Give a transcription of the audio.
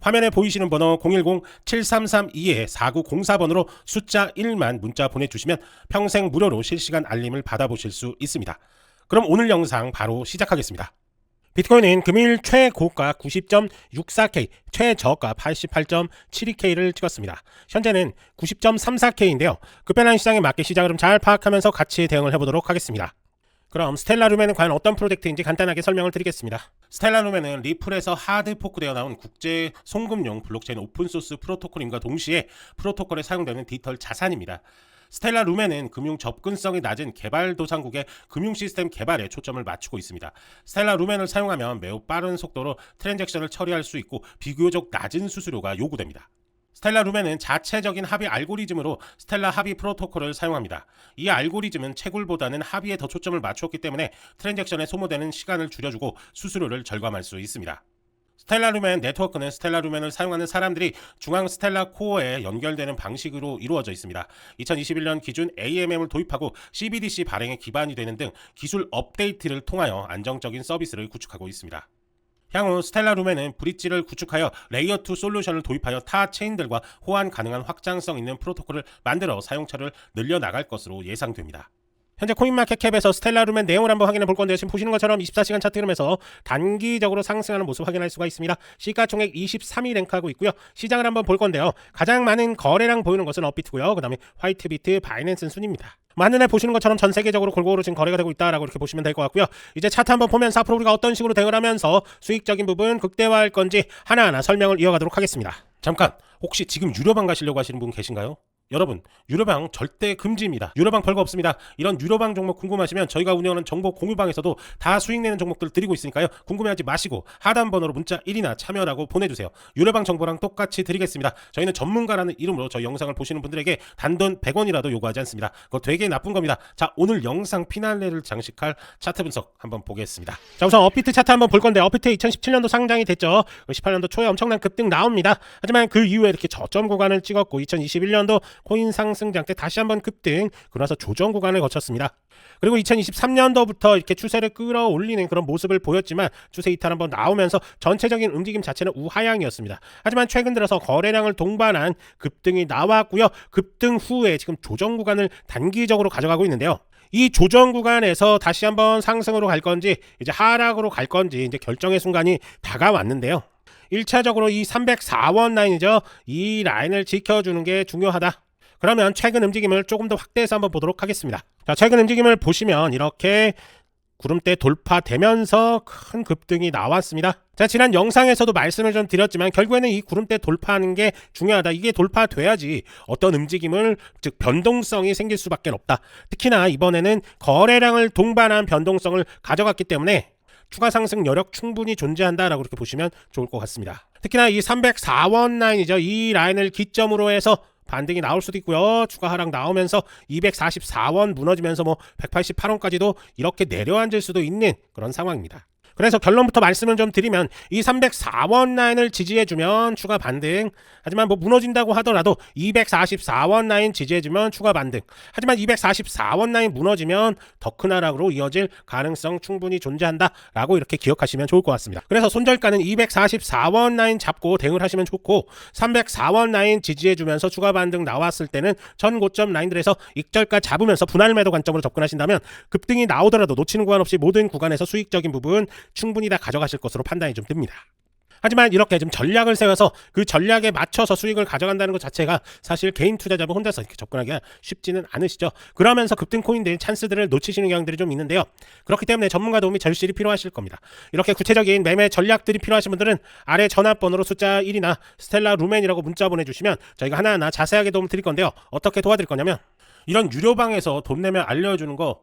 화면에 보이시는 번호 010-7332-4904번으로 숫자 1만 문자 보내주시면 평생 무료로 실시간 알림을 받아보실 수 있습니다. 그럼 오늘 영상 바로 시작하겠습니다. 비트코인은 금일 최고가 90.64K, 최저가 88.72K를 찍었습니다. 현재는 90.34K인데요. 급변한 시장에 맞게 시장 흐름 잘 파악하면서 같이 대응을 해보도록 하겠습니다. 그럼 스텔라 루멘은 과연 어떤 프로젝트인지 간단하게 설명을 드리겠습니다. 스텔라 루멘은 리플에서 하드 포크되어 나온 국제 송금용 블록체인 오픈소스 프로토콜임과 동시에 프로토콜에 사용되는 디지털 자산입니다. 스텔라 루멘은 금융 접근성이 낮은 개발도상국의 금융 시스템 개발에 초점을 맞추고 있습니다. 스텔라 루멘을 사용하면 매우 빠른 속도로 트랜잭션을 처리할 수 있고 비교적 낮은 수수료가 요구됩니다. 스텔라 루멘은 자체적인 합의 알고리즘으로 스텔라 합의 프로토콜을 사용합니다. 이 알고리즘은 채굴보다는 합의에 더 초점을 맞추었기 때문에 트랜잭션에 소모되는 시간을 줄여주고 수수료를 절감할 수 있습니다. 스텔라 루멘 네트워크는 스텔라 루멘을 사용하는 사람들이 중앙 스텔라 코어에 연결되는 방식으로 이루어져 있습니다. 2021년 기준 AMM을 도입하고 CBDC 발행에 기반이 되는 등 기술 업데이트를 통하여 안정적인 서비스를 구축하고 있습니다. 향후 스텔라 루멘은 브릿지를 구축하여 레이어 2 솔루션을 도입하여 타 체인들과 호환 가능한 확장성 있는 프로토콜을 만들어 사용처를 늘려 나갈 것으로 예상됩니다. 현재 코인마켓캡에서 스텔라 루멘 내용을 한번 확인해 볼 건데요. 지금 보시는 것처럼 24시간 차트 흐름에서 단기적으로 상승하는 모습 확인할 수가 있습니다. 시가총액 23위 랭크하고 있고요. 시장을 한번 볼 건데요. 가장 많은 거래량 보이는 것은 업비트고요. 그 다음에 화이트비트, 바이낸스는 순입니다. 만년에 보시는 것처럼 전 세계적으로 골고루 지금 거래가 되고 있다라고 이렇게 보시면 될 것 같고요. 이제 차트 한번 보면서 앞으로 우리가 어떤 식으로 대응을 하면서 수익적인 부분 극대화할 건지 하나하나 설명을 이어가도록 하겠습니다. 잠깐 혹시 지금 유료방 가시려고 하시는 분 계신가요? 여러분 유료방 절대 금지입니다. 유료방 별거 없습니다. 이런 유료방 종목 궁금하시면 저희가 운영하는 정보 공유방에서도 다 수익 내는 종목들 드리고 있으니까요. 궁금해하지 마시고 하단 번호로 문자 1이나 참여라고 보내주세요. 유료방 정보랑 똑같이 드리겠습니다. 저희는 전문가라는 이름으로 저희 영상을 보시는 분들에게 단돈 100원이라도 요구하지 않습니다. 그거 되게 나쁜 겁니다. 자 오늘 영상 피날레를 장식할 차트 분석 한번 보겠습니다. 자 우선 업비트 차트 한번 볼 건데 업비트 2017년도 상장이 됐죠. 18년도 초에 엄청난 급등 나옵니다. 하지만 그 이후에 이렇게 저점 구간을 찍었고 2021년도 코인 상승장 때 다시 한번 급등 그러나서 조정 구간을 거쳤습니다. 그리고 2023년도부터 이렇게 추세를 끌어올리는 그런 모습을 보였지만 추세 이탈 한번 나오면서 전체적인 움직임 자체는 우하향이었습니다. 하지만 최근 들어서 거래량을 동반한 급등이 나왔고요. 급등 후에 지금 조정 구간을 단기적으로 가져가고 있는데요. 이 조정 구간에서 다시 한번 상승으로 갈 건지 이제 하락으로 갈 건지 이제 결정의 순간이 다가왔는데요. 1차적으로 이 304원 라인이죠. 이 라인을 지켜주는 게 중요하다. 그러면 최근 움직임을 조금 더 확대해서 한번 보도록 하겠습니다. 자, 최근 움직임을 보시면 이렇게 구름대 돌파되면서 큰 급등이 나왔습니다. 자, 지난 영상에서도 말씀을 좀 드렸지만 결국에는 이 구름대 돌파하는 게 중요하다. 이게 돌파돼야지 어떤 움직임을 즉 변동성이 생길 수밖에 없다. 특히나 이번에는 거래량을 동반한 변동성을 가져갔기 때문에 추가 상승 여력 충분히 존재한다라고 이렇게 보시면 좋을 것 같습니다. 특히나 이 304원 라인이죠. 이 라인을 기점으로 해서 반등이 나올 수도 있고요. 추가 하락 나오면서 244원 무너지면서 뭐 188원까지도 이렇게 내려앉을 수도 있는 그런 상황입니다. 그래서 결론부터 말씀을 좀 드리면 이 304원 라인을 지지해주면 추가 반등. 하지만 뭐 무너진다고 하더라도 244원 라인 지지해주면 추가 반등. 하지만 244원 라인 무너지면 더 큰 하락으로 이어질 가능성 충분히 존재한다라고 이렇게 기억하시면 좋을 것 같습니다. 그래서 손절가는 244원 라인 잡고 대응을 하시면 좋고 304원 라인 지지해주면서 추가 반등 나왔을 때는 전 고점 라인들에서 익절가 잡으면서 분할 매도 관점으로 접근하신다면 급등이 나오더라도 놓치는 구간 없이 모든 구간에서 수익적인 부분 충분히 다 가져가실 것으로 판단이 좀 듭니다. 하지만 이렇게 좀 전략을 세워서 그 전략에 맞춰서 수익을 가져간다는 것 자체가 사실 개인 투자자분 혼자서 이렇게 접근하기가 쉽지는 않으시죠. 그러면서 급등 코인들 찬스들을 놓치시는 경향들이 좀 있는데요. 그렇기 때문에 전문가 도움이 절실히 필요하실 겁니다. 이렇게 구체적인 매매 전략들이 필요하신 분들은 아래 전화번호로 숫자 1이나 스텔라 루멘이라고 문자 보내주시면 저희가 하나하나 자세하게 도움 드릴 건데요. 어떻게 도와드릴 거냐면 이런 유료방에서 돈 내면 알려주는 거